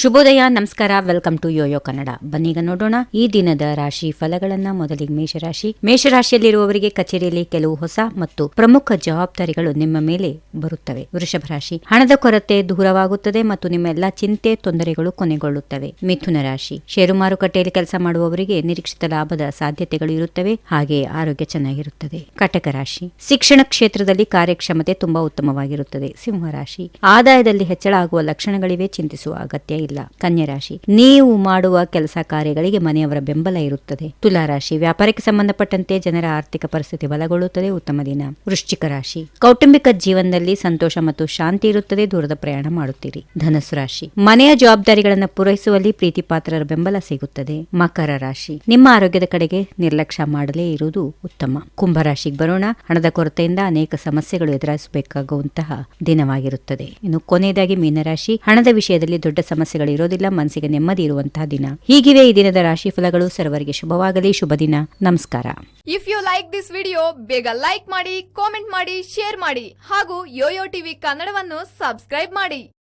ಶುಭೋದಯ, ನಮಸ್ಕಾರ, welcome to Yoyo Kannada. ಬನ್ನೀಗ ನೋಡೋಣ ಈ ದಿನದ ರಾಶಿ ಫಲಗಳನ್ನ ಮೊದಲಿಗೆ ಮೇಷರಾಶಿ. ಮೇಷರಾಶಿಯಲ್ಲಿರುವವರಿಗೆ ಕಚೇರಿಯಲ್ಲಿ ಕೆಲವು ಹೊಸ ಮತ್ತು ಪ್ರಮುಖ ಜವಾಬ್ದಾರಿಗಳು ನಿಮ್ಮ ಮೇಲೆ ಬರುತ್ತವೆ. ವೃಷಭ ರಾಶಿ, ಹಣದ ಕೊರತೆ ದೂರವಾಗುತ್ತದೆ ಮತ್ತು ನಿಮ್ಮ ಎಲ್ಲಾ ಚಿಂತೆ, ತೊಂದರೆಗಳು ಕೊನೆಗೊಳ್ಳುತ್ತವೆ. ಮಿಥುನ ರಾಶಿ, ಷೇರು ಮಾರುಕಟ್ಟೆಯಲ್ಲಿ ಕೆಲಸ ಮಾಡುವವರಿಗೆ ನಿರೀಕ್ಷಿತ ಲಾಭದ ಸಾಧ್ಯತೆಗಳು ಇರುತ್ತವೆ, ಹಾಗೆ ಆರೋಗ್ಯ ಚೆನ್ನಾಗಿರುತ್ತದೆ. ಕಟಕ ರಾಶಿ, ಶಿಕ್ಷಣ ಕ್ಷೇತ್ರದಲ್ಲಿ ಕಾರ್ಯಕ್ಷಮತೆ ತುಂಬಾ ಉತ್ತಮವಾಗಿರುತ್ತದೆ. ಸಿಂಹ ರಾಶಿ, ಆದಾಯದಲ್ಲಿ ಹೆಚ್ಚಳ ಆಗುವ ಲಕ್ಷಣಗಳಿವೆ, ಚಿಂತಿಸುವ ಅಗತ್ಯ ಇಲ್ಲ. ಕನ್ಯಾ ರಾಶಿ ನೀವು ಮಾಡುವ ಕೆಲಸ ಕಾರ್ಯಗಳಿಗೆ ಮನೆಯವರ ಬೆಂಬಲ ಇರುತ್ತದೆ. ತುಲಾ ರಾಶಿ ವ್ಯಾಪಾರಕ್ಕೆ ಸಂಬಂಧಪಟ್ಟಂತೆ ಜನರ ಆರ್ಥಿಕ ಪರಿಸ್ಥಿತಿ ಬಲಗೊಳ್ಳುತ್ತದೆ. ಉತ್ತಮ ದಿನ. ವೃಶ್ಚಿಕ ರಾಶಿ, ಕೌಟುಂಬಿಕ ಜೀವನದಲ್ಲಿ ಸಂತೋಷ ಮತ್ತು ಶಾಂತಿ ಇರುತ್ತದೆ. ದೂರದ ಪ್ರಯಾಣ ಮಾಡುತ್ತೀರಿ. ಧನಸ್ಸು ರಾಶಿ, ಮನೆಯ ಜವಾಬ್ದಾರಿಗಳನ್ನು ಪೂರೈಸುವಲ್ಲಿ ಪ್ರೀತಿ ಪಾತ್ರರ ಬೆಂಬಲ ಸಿಗುತ್ತದೆ. ಮಕರ ರಾಶಿ, ನಿಮ್ಮ ಆರೋಗ್ಯದ ಕಡೆಗೆ ನಿರ್ಲಕ್ಷ್ಯ ಮಾಡಲೇ ಇರುವುದು ಉತ್ತಮ. ಕುಂಭರಾಶಿಗೆ ಬರೋಣ. ಹಣದ ಕೊರತೆಯಿಂದ ಅನೇಕ ಸಮಸ್ಯೆಗಳು ಎದುರಿಸಬೇಕಾಗುವಂತಹ ದಿನವಾಗಿರುತ್ತದೆ. ಇನ್ನು ಕೊನೆಯದಾಗಿ ಮೀನರಾಶಿ, ಹಣದ ವಿಷಯದಲ್ಲಿ ದೊಡ್ಡ ಸಮಸ್ಯೆಗಳು ಇರೋದಿಲ್ಲ ಮನಸ್ಸಿಗೆ ನೆಮ್ಮದಿ ಇರುವಂತಹ ದಿನ. ಹೀಗಿವೆ ಈ ದಿನದ ರಾಶಿ ಫಲಗಳು. ಸರ್ವರಿಗೆ ಶುಭವಾಗಲಿ, ಶುಭ ದಿನ. ನಮಸ್ಕಾರ. If you like this video ಬೇಗ ಲೈಕ್ ಮಾಡಿ ಕಾಮೆಂಟ್ ಮಾಡಿ ಶೇರ್ ಮಾಡಿ ಹಾಗೂ ಯೋಯೋ ಟಿವಿ ಕನ್ನಡವನ್ನು ಸಬ್ಸ್ಕ್ರೈಬ್ ಮಾಡಿ.